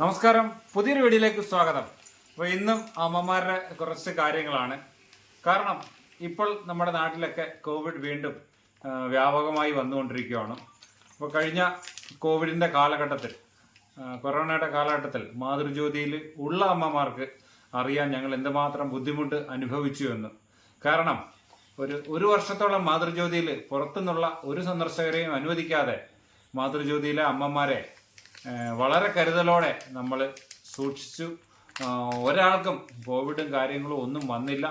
നമസ്കാരം. പുതിയൊരു വീഡിയോയിലേക്ക് സ്വാഗതം. അപ്പോൾ ഇന്നും അമ്മമാരുടെ കുറച്ച് കാര്യങ്ങളാണ്. കാരണം ഇപ്പോൾ നമ്മുടെ നാട്ടിലൊക്കെ കോവിഡ് വീണ്ടും വ്യാപകമായി വന്നുകൊണ്ടിരിക്കുകയാണ്. അപ്പോൾ കഴിഞ്ഞ കോവിഡിന്റെ കാലഘട്ടത്തിൽ കൊറോണയുടെ കാലഘട്ടത്തിൽ മാതൃജ്യോതിയിൽ ഉള്ള അമ്മമാർക്ക് അറിയാൻ ഞങ്ങൾ എന്തുമാത്രം ബുദ്ധിമുട്ട് അനുഭവിച്ചു എന്ന്. കാരണം ഒരു ഒരു വർഷത്തോളം മാതൃജ്യോതിയിൽ പുറത്തുനിന്നുള്ള ഒരു സന്ദർശകരെയും അനുവദിക്കാതെ മാതൃജ്യോതിയിലെ അമ്മമാരെ വളരെ കരുതലോടെ നമ്മൾ സൂക്ഷിച്ചു. ഒരാൾക്കും കോവിഡും കാര്യങ്ങളും ഒന്നും വന്നില്ല.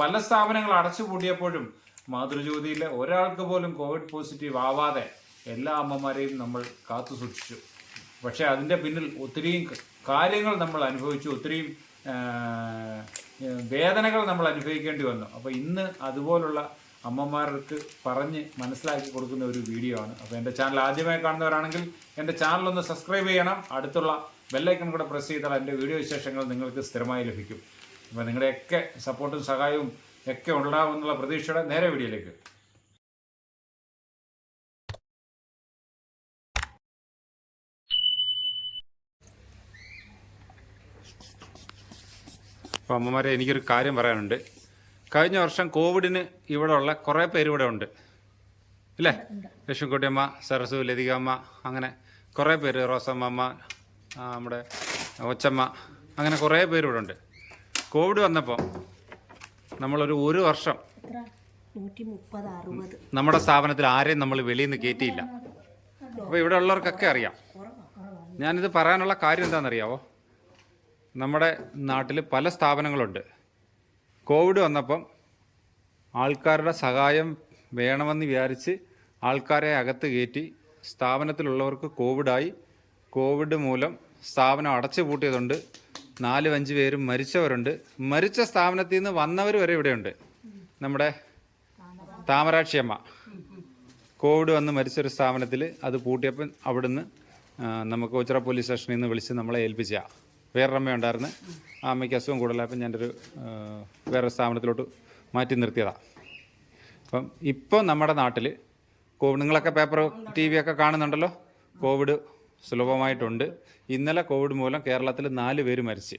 പല സ്ഥാപനങ്ങൾ അടച്ചുപൂട്ടിയപ്പോഴും മാതൃജ്യോതിയിലെ ഒരാൾക്ക് പോലും കോവിഡ് പോസിറ്റീവ് ആവാതെ എല്ലാ അമ്മമാരെയും നമ്മൾ കാത്തു സൂക്ഷിച്ചു. പക്ഷേ അതിന്റെ പിന്നിൽ ഒത്തിരിയും കാര്യങ്ങൾ നമ്മൾ അനുഭവിച്ചു. ഒത്തിരിയും വേദനകൾ നമ്മൾ അനുഭവിക്കേണ്ടി വന്നു. അപ്പോൾ ഇന്ന് അതുപോലുള്ള അമ്മമാർക്ക് പറഞ്ഞ് മനസ്സിലാക്കി കൊടുക്കുന്ന ഒരു വീഡിയോ ആണ്. അപ്പോൾ എന്റെ ചാനൽ ആദ്യമായി കാണുന്നവരാണെങ്കിൽ എന്റെ ചാനൽ ഒന്ന് സബ്സ്ക്രൈബ് ചെയ്യണം. അടുത്തുള്ള ബെല്ലൈക്കൺ കൂടെ പ്രസ് ചെയ്താൽ എന്റെ വീഡിയോ വിശേഷങ്ങൾ നിങ്ങൾക്ക് സ്ഥിരമായി ലഭിക്കും. അപ്പോൾ നിങ്ങളുടെയൊക്കെ സപ്പോർട്ടും സഹായവും ഒക്കെ ഉണ്ടാകുമെന്നുള്ള പ്രതീക്ഷയുടെ നേരെ വീഡിയോയിലേക്ക്. അപ്പോൾ അമ്മമാരെ എനിക്കൊരു കാര്യം പറയാനുണ്ട്. കഴിഞ്ഞ വർഷം കോവിഡിന് ഇവിടെ ഉള്ള കുറേ പേര് ഇവിടെ ഉണ്ട്. ഇല്ലേ? ലക്ഷ്മിക്കുട്ടിയമ്മ സരസു ലതികമ്മ അങ്ങനെ കുറേ പേര് റോസമ്മ ആ, നമ്മുടെ ഒച്ചമ്മ അങ്ങനെ കുറേ പേര് ഇവിടെ ഉണ്ട്. കോവിഡ് വന്നപ്പോൾ നമ്മളൊരു ഒരു വർഷം നമ്മുടെ സ്ഥാപനത്തിൽ ആരെയും നമ്മൾ വെളിയിൽ നിന്ന് കയറ്റിയില്ല അപ്പോൾ ഇവിടെ ഉള്ളവർക്കൊക്കെ അറിയാം. ഞാനിത് പറയാനുള്ള കാര്യം എന്താണെന്നറിയാവോ? നമ്മുടെ നാട്ടിൽ പല സ്ഥാപനങ്ങളുണ്ട്. കോവിഡ് വന്നപ്പം ആൾക്കാരുടെ സഹായം വേണമെന്ന് വിചാരിച്ച് ആൾക്കാരെ അകത്ത് കയറ്റി സ്ഥാപനത്തിലുള്ളവർക്ക് കോവിഡായി. കോവിഡ് മൂലം സ്ഥാപനം അടച്ചു പൂട്ടിയതുണ്ട്. നാലും അഞ്ച് പേരും മരിച്ചവരുണ്ട്. മരിച്ച സ്ഥാപനത്തിൽ നിന്ന് വന്നവർ വരെ ഇവിടെയുണ്ട്. നമ്മുടെ താമരാക്ഷിയമ്മ കോവിഡ് വന്ന് മരിച്ചൊരു സ്ഥാപനത്തിൽ അത് പൂട്ടിയപ്പോൾ അവിടുന്ന് നമുക്ക് ഉച്ചറ പോലീസ് സ്റ്റേഷനിൽ നിന്ന് വിളിച്ച് നമ്മളെ ഏൽപ്പിച്ച. വേറൊരു അമ്മ ഉണ്ടായിരുന്നു. ആ അമ്മയ്ക്ക് അസുഖം കൂടുതലായപ്പോൾ ഞാനൊരു ആ, വേറൊരു സ്ഥാപനത്തിലോട്ട് മാറ്റി നിർത്തിയതാണ് അപ്പം ഇപ്പോൾ നമ്മുടെ നാട്ടിൽ കോവിഡ് നിങ്ങളൊക്കെ പേപ്പർ ടി വി ഒക്കെ കാണുന്നുണ്ടല്ലോ? കോവിഡ് സുലഭമായിട്ടുണ്ട്. ഇന്നലെ കോവിഡ് മൂലം കേരളത്തിൽ നാല് പേര് മരിച്ച്.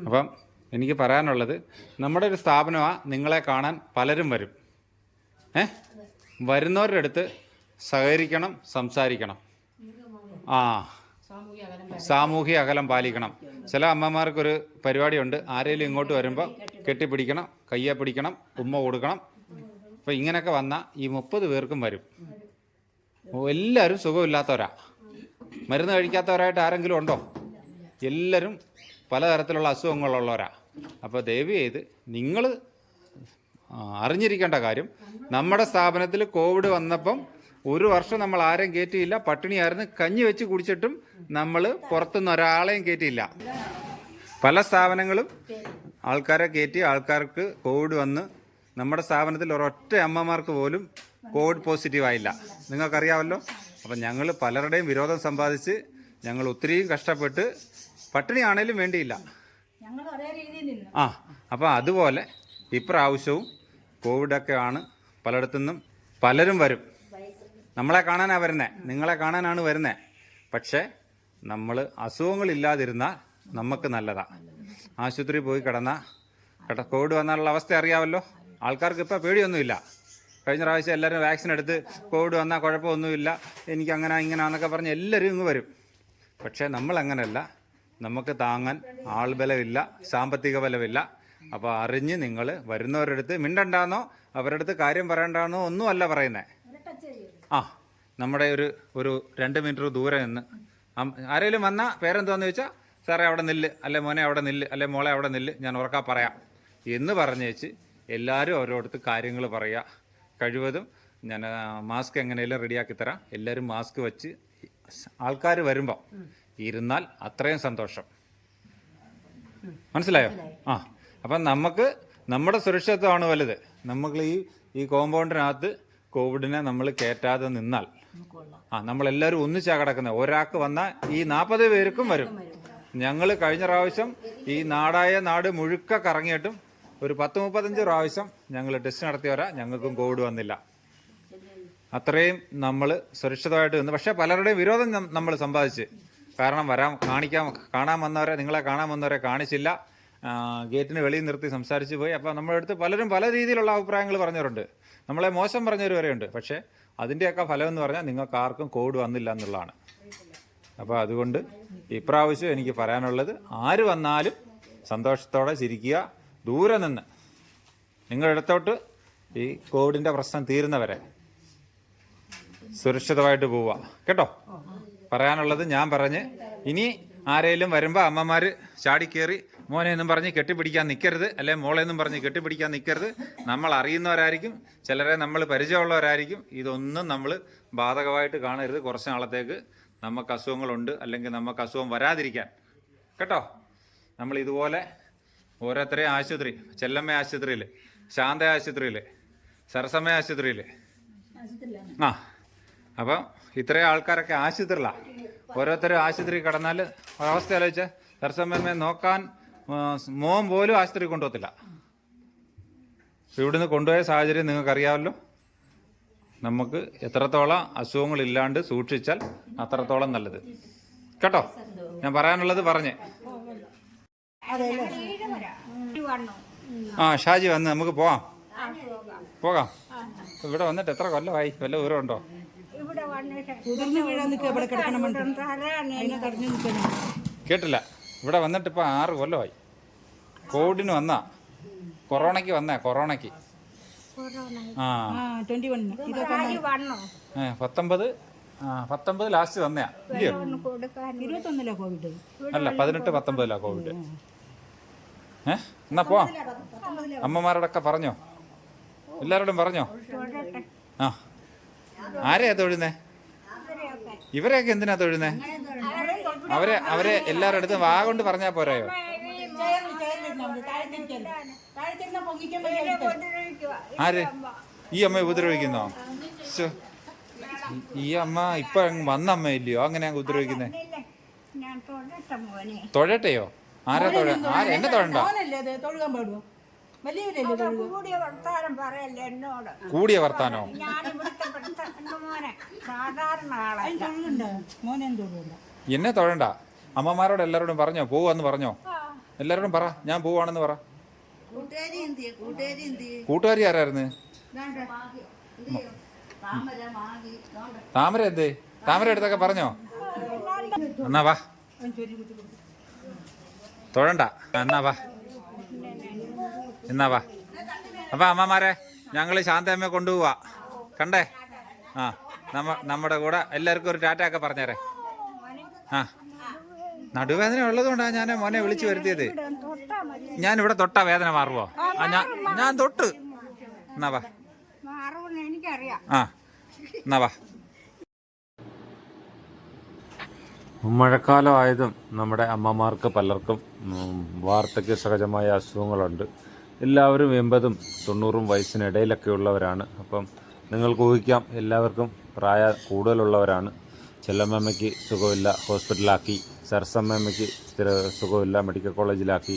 അപ്പം എനിക്ക് പറയാനുള്ളത് നമ്മുടെ ഒരു സ്ഥാപനമാണ് നിങ്ങളെ കാണാൻ പലരും വരും. ഏ? വരുന്നവരുടെ അടുത്ത് സഹകരിക്കണം സംസാരിക്കണം. ആ. സാമൂഹിക അകലം പാലിക്കണം. ചില അമ്മമാർക്കൊരു പരിപാടിയുണ്ട്. ആരെങ്കിലും ഇങ്ങോട്ട് വരുമ്പോൾ കെട്ടിപ്പിടിക്കണം കയ്യെ പിടിക്കണം ഉമ്മ കൊടുക്കണം. അപ്പോൾ ഇങ്ങനെയൊക്കെ വന്നാൽ ഈ മുപ്പത് പേർക്കും വരും. എല്ലാവരും സുഖമില്ലാത്തവരാ. മരുന്ന് കഴിക്കാത്തവരായിട്ട് ആരെങ്കിലും ഉണ്ടോ? എല്ലാവരും പലതരത്തിലുള്ള അസുഖങ്ങളുള്ളവരാ. അപ്പോൾ ദയവ് ചെയ്ത് നിങ്ങൾ അറിഞ്ഞിരിക്കേണ്ട കാര്യം നമ്മുടെ സ്ഥാപനത്തിൽ കോവിഡ് വന്നപ്പം ഒരു വർഷം നമ്മൾ ആരെയും കയറ്റിയില്ല പട്ടിണിയായിരുന്നു കഞ്ഞി വെച്ച് കുടിച്ചിട്ടും നമ്മൾ പുറത്തുനിന്ന് ഒരാളെയും കയറ്റിയില്ല പല സ്ഥാപനങ്ങളും ആൾക്കാരെ കയറ്റി ആൾക്കാർക്ക് കോവിഡ് വന്ന് നമ്മുടെ സ്ഥാപനത്തിൽ ഒരൊറ്റ അമ്മമാർക്ക് പോലും കോവിഡ് പോസിറ്റീവ് ആയില്ല. നിങ്ങൾക്കറിയാമല്ലോ? അപ്പം ഞങ്ങൾ പലരുടെയും വിരോധം സമ്പാദിച്ച് ഞങ്ങൾ ഒത്തിരിയും കഷ്ടപ്പെട്ട് പട്ടിണിയാണേലും വേണ്ടിയില്ല. ആ അപ്പോൾ അതുപോലെ ഇപ്രാവശ്യവും കോവിഡൊക്കെ ആണ് പലയിടത്തുനിന്നും പലരും വരും. നമ്മളെ കാണാനാണ് വരുന്നത് നിങ്ങളെ കാണാനാണ് വരുന്നത് പക്ഷേ നമ്മൾ അസുഖങ്ങളില്ലാതിരുന്നാൽ നമുക്ക് നല്ലതാണ് ആശുപത്രിയിൽ പോയി കിടന്ന കേട്ടോ കോവിഡ് വന്നാലുള്ള അവസ്ഥ അറിയാമല്ലോ ആൾക്കാർക്ക് ഇപ്പോൾ പേടിയൊന്നുമില്ല. കഴിഞ്ഞ പ്രാവശ്യം എല്ലാവരും വാക്സിൻ എടുത്ത് കോവിഡ് വന്നാൽ കുഴപ്പമൊന്നുമില്ല. എനിക്ക് അങ്ങനെ ഇങ്ങനെ എന്നൊക്കെ പറഞ്ഞ് എല്ലാവരും ഇങ്ങ് വരും. പക്ഷേ നമ്മൾ അങ്ങനെയല്ല നമുക്ക് താങ്ങാൻ ആൾബലമില്ല സാമ്പത്തിക ബലമില്ല. അപ്പോൾ അറിഞ്ഞ് നിങ്ങൾ വരുന്നവരുടെ അടുത്ത് മിണ്ടണ്ടാന്നോ അവരുടെ അടുത്ത് കാര്യം പറയണ്ടാന്നോ ഒന്നുമല്ല പറയുന്നത് ആ നമ്മുടെ ഒരു ഒരു രണ്ട് മീറ്റർ ദൂരെ നിന്ന്. ആരെങ്കിലും വന്നാൽ പേരെന്തോന്ന് ചോദിച്ചാൽ സാറേ അവിടെ നില്ല്. അല്ലെ മോനെ അവിടെ നില്ല്. അല്ലെ മോളെ അവിടെ നില്ല്. ഞാൻ ഉറക്കാൻ പറയാം. എന്ന് പറഞ്ഞേച്ച് എല്ലാവരും അവരോടത്ത് കാര്യങ്ങൾ പറയുക കഴിവതും ഞാൻ മാസ്ക് എങ്ങനെയെല്ലാം റെഡിയാക്കി തരാം. എല്ലാവരും മാസ്ക് വെച്ച് ആൾക്കാർ വരുമ്പോൾ ഇരുന്നാൽ അത്രയും സന്തോഷം. മനസ്സിലായോ? ആ അപ്പം നമുക്ക് നമ്മുടെ സുരക്ഷിതത്വമാണ് വലുത്. നമുക്ക് ഈ ഈ കോമ്പൗണ്ടിനകത്ത് കോവിഡിനെ നമ്മൾ കയറ്റാതെ നിന്നാൽ ആ നമ്മളെല്ലാവരും ഒന്നിച്ചാ കിടക്കുന്നത് ഒരാൾക്ക് വന്നാൽ ഈ നാൽപ്പത് പേർക്കും വരും. ഞങ്ങൾ കഴിഞ്ഞ പ്രാവശ്യം ഈ നാടായ നാട് മുഴുക്ക കറങ്ങിയിട്ടും ഒരു പത്ത് മുപ്പത്തഞ്ച് പ്രാവശ്യം ഞങ്ങൾ ടെസ്റ്റ് നടത്തിയവരാ ഞങ്ങൾക്കും കോവിഡ് വന്നില്ല. അത്രയും നമ്മൾ സുരക്ഷിതമായിട്ട് നിന്ന്. പക്ഷേ പലരുടെയും വിരോധം നമ്മൾ സമ്പാദിച്ച്. കാരണം വരാൻ കാണിക്കാൻ കാണാൻ വന്നവരെ നിങ്ങളെ കാണാൻ വന്നവരെ കാണിച്ചില്ല. ഗേറ്റിന് വെളിയിൽ നിർത്തി സംസാരിച്ച് പോയി. അപ്പോൾ നമ്മുടെ അടുത്ത് പലരും പല രീതിയിലുള്ള അഭിപ്രായങ്ങൾ പറഞ്ഞവരുണ്ട്. നമ്മളെ മോശം പറഞ്ഞവർ വരെയുണ്ട്. പക്ഷേ അതിന്റെയൊക്കെ ഫലം എന്ന് പറഞ്ഞാൽ നിങ്ങൾക്ക് ആർക്കും കോവിഡ് വന്നില്ല എന്നുള്ളതാണ്. അപ്പോൾ അതുകൊണ്ട് ഇപ്രാവശ്യം എനിക്ക് പറയാനുള്ളത് ആര് വന്നാലും സന്തോഷത്തോടെ ചിരിക്കുക ദൂരെ നിന്ന്. നിങ്ങളുടെ അടുത്തോട്ട് ഈ കോവിഡിന്റെ പ്രശ്നം തീരുന്നവരെ സുരക്ഷിതമായിട്ട് പോവുക. കേട്ടോ? പറയാനുള്ളത് ഞാൻ പറഞ്ഞ് ഇനി ആരെങ്കിലും വരുമ്പോൾ അമ്മമാർ ചാടിക്കേറി മോനെ എന്നും പറഞ്ഞ് കെട്ടിപ്പിടിക്കാൻ നിൽക്കരുത് അല്ലെ മോളെ എന്നും പറഞ്ഞ് കെട്ടിപ്പിടിക്കാൻ നിൽക്കരുത് നമ്മൾ അറിയുന്നവരായിരിക്കും ചിലരെ നമ്മൾ പരിചയമുള്ളവരായിരിക്കും. ഇതൊന്നും നമ്മൾ ബാധകമായിട്ട് കാണരുത്. കുറച്ച് നാളത്തേക്ക് നമുക്ക് അസുഖങ്ങളുണ്ട് അല്ലെങ്കിൽ നമുക്ക് അസുഖം വരാതിരിക്കാൻ. കേട്ടോ? നമ്മൾ ഇതുപോലെ ഓരോരുത്തരെയും ആശുപത്രി ചെല്ലമ്മ ആശുപത്രിയിൽ ശാന്ത ആശുപത്രിയിൽ സരസമ്മ ആശുപത്രിയിൽ ആ അപ്പം ഇത്രയും ആൾക്കാരൊക്കെ ആശുപത്രിയിലാണ് ഓരോരുത്തരും ആശുപത്രി കടന്നാൽ അവസ്ഥ ആലോചിച്ചാൽ സരസമ്മയെ നോക്കാൻ മോൻ പോലും ആശുപത്രി കൊണ്ടുപോകത്തില്ല. ഇവിടുന്ന് കൊണ്ടുപോയ സാഹചര്യം നിങ്ങൾക്കറിയാമല്ലോ. നമുക്ക് എത്രത്തോളം അസുഖങ്ങളില്ലാണ്ട് സൂക്ഷിച്ചാൽ അത്രത്തോളം നല്ലത്. കേട്ടോ? ഞാൻ പറയാനുള്ളത് പറഞ്ഞേ. ആ ഷാജി വന്ന് നമുക്ക് പോവാം. പോകാം. ഇവിടെ വന്നിട്ട് എത്ര കൊല്ലമായി? വല്ല ദൂരം ഉണ്ടോ കേട്ടില്ല. ഇവിടെ വന്നിട്ട് ഇപ്പൊ ആറ് കൊല്ലമായി. കോവിഡിന് വന്നാ. കൊറോണയ്ക്ക് വന്നേ കൊറോണയ്ക്ക്. ആ. പത്തൊമ്പത് ആ പത്തൊമ്പത് ലാസ്റ്റ് തന്നെയാ അല്ല പതിനെട്ട് പത്തൊമ്പതിലാ കോവിഡ്. ഏ എന്നാ പോ അമ്മമാരോടൊക്കെ പറഞ്ഞോ? എല്ലാവരോടും പറഞ്ഞോ? ആ. ആരെയാ തൊഴുന്നേ? ഇവരെയൊക്കെ എന്തിനാ തൊഴുന്നേ? അവരെ അവരെ എല്ലാവരുടെ അടുത്തും വാ കൊണ്ട് പറഞ്ഞാൽ പോരായോ? ആര്? ഈ അമ്മ ഉപദ്രവിക്കുന്നോ. ഈ അമ്മ ഇപ്പൊ അങ്ങ് വന്ന അമ്മ ഇല്ലയോ? അങ്ങനെ അങ്ങ് ഉപദ്രവിക്കുന്നേ. ഞാൻ തൊടട്ട മോനെ തൊഴട്ടെയോ? ആരാ തൊഴ ആരാ? എന്നെ തൊഴണ്ടോ? കൂടിയ വർത്താനം പറയല്ലേ എന്നോട്. കൂടിയ വർത്താനോ? ഞാൻ ഇവിടുത്തെ പെട്ട മോനെ. സാധാരണ ആളെ മോനെ എന്നെ തൊഴണ്ട. അമ്മമാരോട് എല്ലാവരോടും പറഞ്ഞോ? പോവാന്ന് പറഞ്ഞോ? എല്ലാവരോടും പറ. ഞാൻ പോവാണെന്ന് പറ. കൂട്ടുകാരി ആരായിരുന്നു? താമര എന്തേ? താമര എടുത്തൊക്കെ പറഞ്ഞോ? എന്നാ വാ. തൊഴണ്ട. എന്നാ വാ. എന്നാ വാ. അപ്പൊ അമ്മമാരെ ഞങ്ങൾ ശാന്തമ്മയെ കൊണ്ടുപോവാ. കണ്ടേ? ആ നമ്മ നമ്മുടെ കൂടെ എല്ലാവർക്കും ഒരു ടാറ്റ ഒക്കെ പറഞ്ഞേരെ. ആ. നടുവേദന ഉള്ളതുകൊണ്ടാണ് ഞാൻ മോനെ വിളിച്ചു വരുത്തിയത്. ഞാൻ ഇവിടെ തൊട്ടാ വേദന മാറുവോ? ആ ഞാൻ ഞാൻ തൊട്ട്. എന്നാ വാ. ആ എന്നാ വാ. മഴക്കാലം ആയതും നമ്മുടെ അമ്മമാർക്ക് പലർക്കും വാർദ്ധക്യ സഹജമായ അസുഖങ്ങളുണ്ട്. എല്ലാവരും എൺപതും തൊണ്ണൂറും വയസ്സിനിടയിലൊക്കെ ഉള്ളവരാണ് അപ്പം നിങ്ങൾക്ക് ഊഹിക്കാം എല്ലാവർക്കും പ്രായ കൂടുതലുള്ളവരാണ്. ചെല്ലമ്മയ്ക്ക് സുഖമില്ല ഹോസ്പിറ്റലാക്കി. സരസമ്മയ്ക്ക് സ്ഥിര സുഖമില്ല മെഡിക്കൽ കോളേജിലാക്കി.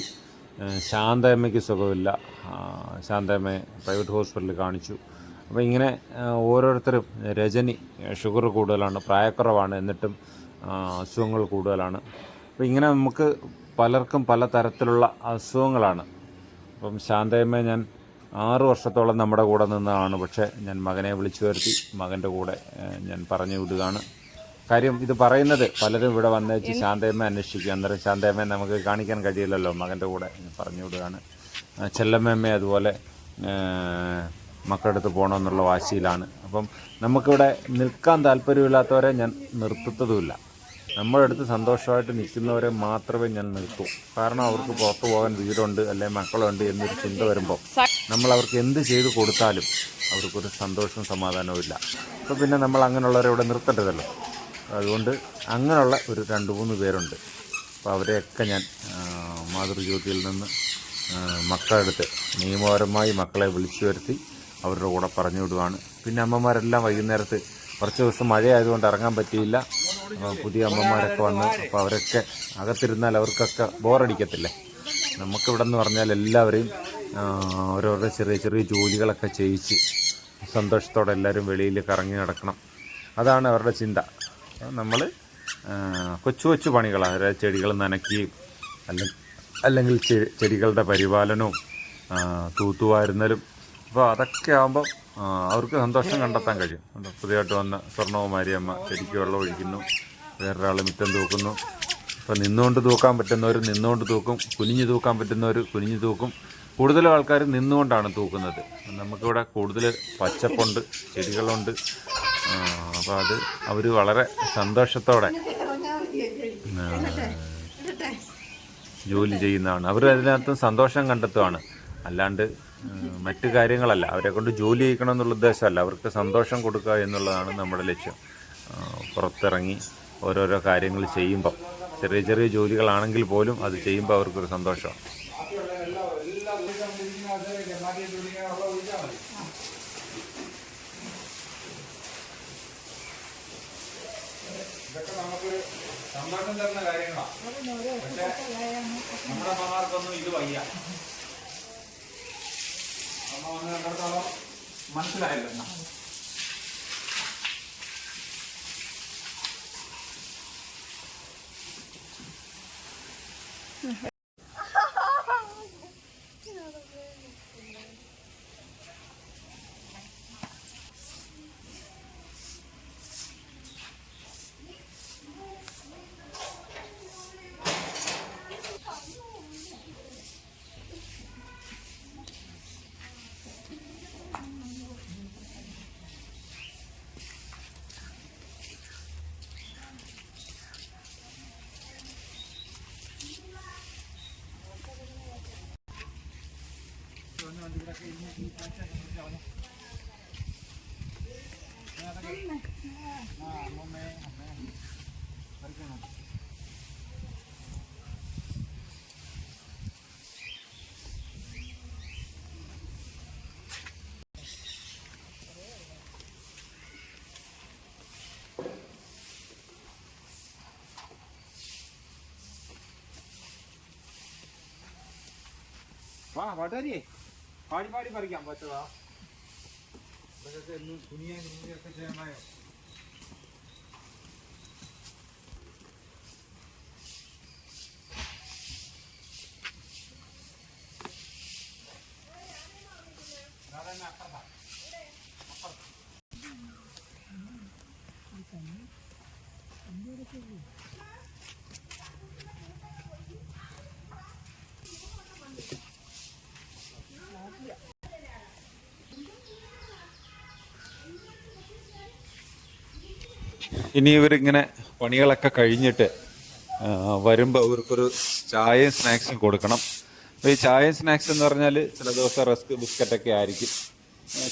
ശാന്തയമ്മയ്ക്ക് സുഖമില്ല. ശാന്തയമ്മയെ പ്രൈവറ്റ് ഹോസ്പിറ്റലിൽ കാണിച്ചു. അപ്പോൾ ഇങ്ങനെ ഓരോരുത്തരും രജനി ഷുഗർ കൂടുതലാണ് പ്രായക്കുറവാണ് എന്നിട്ടും അസുഖങ്ങൾ കൂടുതലാണ്. അപ്പോൾ ഇങ്ങനെ നമുക്ക് പലർക്കും പല തരത്തിലുള്ള അസുഖങ്ങളാണ്. അപ്പം ശാന്തയമ്മയെ ഞാൻ ആറു വർഷത്തോളം നമ്മുടെ കൂടെ നിന്നതാണ്. പക്ഷേ ഞാൻ മകനെ വിളിച്ചു വരുത്തി മകന്റെ കൂടെ ഞാൻ പറഞ്ഞു വിടുകയാണ്. കാര്യം ഇത് പറയുന്നത് പലരും ഇവിടെ വന്നേച്ച് ശാന്തയമ്മ അന്വേഷിക്കും. അന്നേരം ശാന്തയമ്മയെ നമുക്ക് കാണിക്കാൻ കഴിയില്ലല്ലോ. മകന്റെ കൂടെ പറഞ്ഞു വിടുകയാണ്. ചെല്ലമ്മയമ്മ ചെല്ലമ്മയമ്മയെ അതുപോലെ മക്കളുടെ അടുത്ത് പോകണമെന്നുള്ള വാശിയിലാണ്. അപ്പം നമുക്കിവിടെ നിൽക്കാൻ താല്പര്യമില്ലാത്തവരെ ഞാൻ നിർത്തുന്നതുമില്ല. നമ്മുടെ അടുത്ത് സന്തോഷമായിട്ട് നിൽക്കുന്നവരെ മാത്രമേ ഞാൻ നിർത്തൂ. കാരണം അവർക്ക് പുറത്തു പോകാൻ വീടുണ്ട് അല്ലെങ്കിൽ മക്കളുണ്ട് എന്നൊരു ചിന്ത വരുമ്പോൾ നമ്മൾ അവർക്ക് എന്ത് ചെയ്തു കൊടുത്താലും അവർക്കൊരു സന്തോഷവും സമാധാനവും ഇല്ല. അപ്പോൾ പിന്നെ നമ്മൾ അങ്ങനെയുള്ളവരെ ഇവിടെ നിർത്തരുതല്ലോ അതുകൊണ്ട് അങ്ങനെയുള്ള ഒരു രണ്ട് മൂന്ന് പേരുണ്ട്. അപ്പോൾ അവരെയൊക്കെ ഞാൻ മാതൃജ്യോതിയിൽ നിന്ന് മക്കളെടുത്ത് നിയമപരമായി മക്കളെ വിളിച്ചു വരുത്തി അവരുടെ കൂടെ പറഞ്ഞു വിടുവാണ്. പിന്നെ അമ്മമാരെല്ലാം വൈകുന്നേരത്ത് കുറച്ച് ദിവസം മഴയായതുകൊണ്ട് ഇറങ്ങാൻ പറ്റിയില്ല. പുതിയ അമ്മമാരൊക്കെ വന്ന് അപ്പോൾ അവരൊക്കെ അകത്തിരുന്നാൽ അവർക്കൊക്കെ ബോറടിക്കത്തില്ലേ? നമുക്കിവിടെ എന്ന് പറഞ്ഞാൽ എല്ലാവരെയും ഓരോരുടെ ഓരോരോ ചെറിയ ചെറിയ ജോലികളൊക്കെ ചെയ്യിച്ച് സന്തോഷത്തോടെ എല്ലാവരും വെളിയിൽ കറങ്ങി നടക്കണം. അതാണ് അവരുടെ ചിന്ത. നമ്മൾ കൊച്ചു കൊച്ചു പണികളാണ് ചെടികൾ നനയ്ക്കുകയും അല്ലെങ്കിൽ അല്ലെങ്കിൽ ചെടികളുടെ പരിപാലനവും തൂത്തുവാരുന്നലും. അപ്പോൾ അതൊക്കെ ആകുമ്പോൾ അവർക്ക് സന്തോഷം കണ്ടെത്താൻ കഴിയും? പുതിയതായിട്ട് വന്ന സ്വർണകുമാരി അമ്മ ചെടിക്ക് വെള്ളം ഒഴിക്കുന്നു. വേറൊരാൾ മുറ്റം തൂക്കുന്നു. അപ്പോൾ നിന്നുകൊണ്ട് തൂക്കാൻ പറ്റുന്നവർ നിന്നുകൊണ്ട് തൂക്കും. കുനിഞ്ഞു തൂക്കാൻ പറ്റുന്നവർ കുനിഞ്ഞു തൂക്കും. കൂടുതലും ആൾക്കാർ നിന്നുകൊണ്ടാണ് തൂക്കുന്നത്. നമുക്കിവിടെ കൂടുതൽ പച്ചപ്പുണ്ട് ചെടികളുണ്ട്. അപ്പോൾ അത് അവർ വളരെ സന്തോഷത്തോടെ ജോലി ചെയ്യുന്നതാണ്. അവർ അതിനകത്ത് സന്തോഷം കണ്ടെത്തുവാണ്. അല്ലാണ്ട് മറ്റ് കാര്യങ്ങളല്ല. അവരെ കൊണ്ട് ജോലി ചെയ്യിക്കണം എന്നുള്ള ഉദ്ദേശമല്ല. അവർക്ക് സന്തോഷം കൊടുക്കുക എന്നുള്ളതാണ് നമ്മുടെ ലക്ഷ്യം. പുറത്തിറങ്ങി ഓരോരോ കാര്യങ്ങൾ ചെയ്യുമ്പോൾ ചെറിയ ചെറിയ ജോലികളാണെങ്കിൽ പോലും അത് ചെയ്യുമ്പോൾ അവർക്കൊരു സന്തോഷമാണ്. സന്തോഷം തരുന്ന കാര്യങ്ങളാണ് നമ്മുടെ അമ്മമാർക്കൊന്നും ഇത് വയ്യ. അമ്മ വന്ന് കണ്ടിടത്തോളം മനസ്സിലായല്ലോ എന്നാ. വാ പാട്ടുകാരിയേ പാടി പാടി പറിക്കാൻ പറ്റതാ ഇതൊക്കെ എന്നും കുനിയാൻ കുനിയൊക്കെ ചെയ്യണമായോ ഇനി ഇവരിങ്ങനെ പണികളൊക്കെ കഴിഞ്ഞിട്ട് വരുമ്പോൾ ഇവർക്കൊരു ചായയും സ്നാക്സും കൊടുക്കണം. അപ്പോൾ ഈ ചായയും സ്നാക്സ് എന്ന് പറഞ്ഞാൽ ചില ദിവസം റസ്ക് ബിസ്ക്കറ്റൊക്കെ ആയിരിക്കും.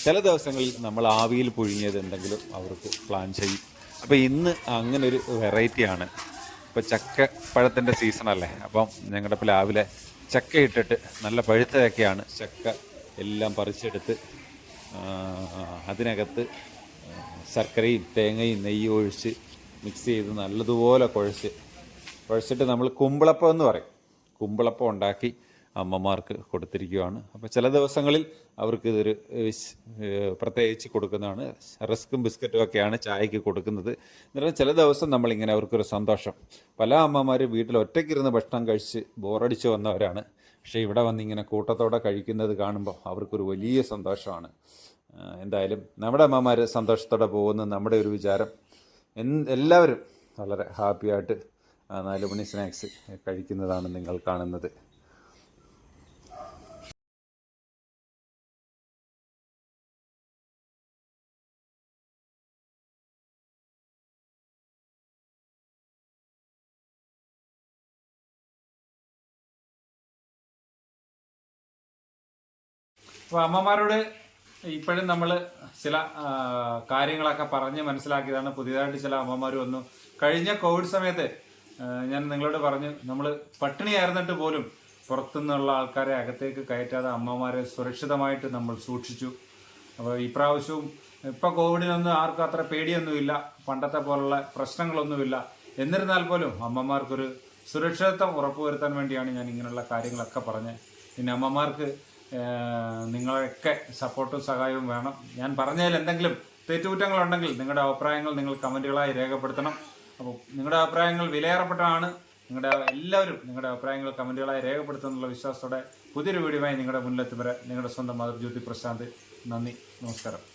ചില ദിവസങ്ങളിൽ നമ്മൾ ആവിയിൽ പുഴുങ്ങിയത് എന്തെങ്കിലും അവർക്ക് പ്ലാൻ ചെയ്യും. അപ്പോൾ ഇന്ന് അങ്ങനെ ഒരു വെറൈറ്റിയാണ് ഇപ്പോൾ ചക്ക പഴത്തിന്റെ സീസണല്ലേ അപ്പം ഞങ്ങളുടെ പ്ലാവിലെ ചക്ക ഇട്ടിട്ട് നല്ല പഴുത്തതൊക്കെയാണ് ചക്ക എല്ലാം പറിച്ചെടുത്ത് അതിനകത്ത് ശർക്കരയും തേങ്ങയും നെയ്യും ഒഴിച്ച് മിക്സ് ചെയ്ത് നല്ലതുപോലെ കുഴച്ച്. കുഴച്ചിട്ട് നമ്മൾ കുമ്പിളപ്പം എന്ന് പറയും. കുമ്പിളപ്പം ഉണ്ടാക്കി അമ്മമാർക്ക് കൊടുത്തിരിക്കുകയാണ് അപ്പോൾ ചില ദിവസങ്ങളിൽ അവർക്ക് ഇതൊരു പ്രത്യേകിച്ച് കൊടുക്കുന്നതാണ്. റസ്ക്കും ബിസ്ക്കറ്റും ഒക്കെയാണ് ചായക്ക് കൊടുക്കുന്നത്. എന്നിട്ട് ചില ദിവസം നമ്മളിങ്ങനെ അവർക്കൊരു സന്തോഷം. പല അമ്മമാരും വീട്ടിൽ ഒറ്റയ്ക്കിരുന്ന് ഭക്ഷണം കഴിച്ച് ബോറടിച്ച് വന്നവരാണ്. പക്ഷേ ഇവിടെ വന്നിങ്ങനെ കൂട്ടത്തോടെ കഴിക്കുന്നത് കാണുമ്പോൾ അവർക്കൊരു വലിയ സന്തോഷമാണ്. എന്തായാലും നമ്മുടെ അമ്മമാർ സന്തോഷത്തോടെ പോകുന്ന. നമ്മുടെ ഒരു വിചാരം. എല്ലാവരും വളരെ ഹാപ്പിയായിട്ട് നാല് മണി സ്നാക്സ് കഴിക്കുന്നതാണ് നിങ്ങൾ കാണുന്നത്. അപ്പോൾ അമ്മമാരോട് ഇപ്പോഴും നമ്മൾ ചില കാര്യങ്ങളൊക്കെ പറഞ്ഞ് മനസ്സിലാക്കിയതാണ്. പുതിയതായിട്ട് ചില അമ്മമാർ വന്നു. കഴിഞ്ഞ കോവിഡ് സമയത്ത് ഞാൻ നിങ്ങളോട് പറഞ്ഞു നമ്മൾ പട്ടിണിയായിരുന്നിട്ട് പോലും പുറത്തുനിന്നുള്ള ആൾക്കാരെ അകത്തേക്ക് കയറ്റാതെ അമ്മമാരെ സുരക്ഷിതമായിട്ട് നമ്മൾ സൂക്ഷിച്ചു. അപ്പോൾ ഈ പ്രാവശ്യവും ഇപ്പോൾ കോവിഡിനൊന്നും ആർക്കും അത്ര പേടിയൊന്നുമില്ല. പണ്ടത്തെ പോലുള്ള പ്രശ്നങ്ങളൊന്നുമില്ല. എന്നിരുന്നാൽ പോലും അമ്മമാർക്കൊരു സുരക്ഷിതത്വം ഉറപ്പുവരുത്താൻ വേണ്ടിയാണ് ഞാൻ ഇങ്ങനെയുള്ള കാര്യങ്ങളൊക്കെ പറഞ്ഞത്. പിന്നെ അമ്മമാർക്ക് നിങ്ങളൊക്കെ സപ്പോർട്ടും സഹായവും വേണം. ഞാൻ പറഞ്ഞതിൽ എന്തെങ്കിലും തെറ്റുകുറ്റങ്ങളുണ്ടെങ്കിൽ നിങ്ങളുടെ അഭിപ്രായങ്ങൾ നിങ്ങൾ കമന്റുകളായി രേഖപ്പെടുത്തണം. അപ്പോൾ നിങ്ങളുടെ അഭിപ്രായങ്ങൾ വിലയേറപ്പെട്ടതാണ്. നിങ്ങളുടെ എല്ലാവരും നിങ്ങളുടെ അഭിപ്രായങ്ങൾ കമന്റുകളായി രേഖപ്പെടുത്തുന്നുള്ള വിശ്വാസത്തോടെ പുതിയൊരു വീഡിയോയുമായി നിങ്ങളുടെ മുന്നിലെത്തും വരെ നിങ്ങളുടെ സ്വന്തം മാതൃജ്യോതി പ്രശാന്ത്. നന്ദി. നമസ്കാരം.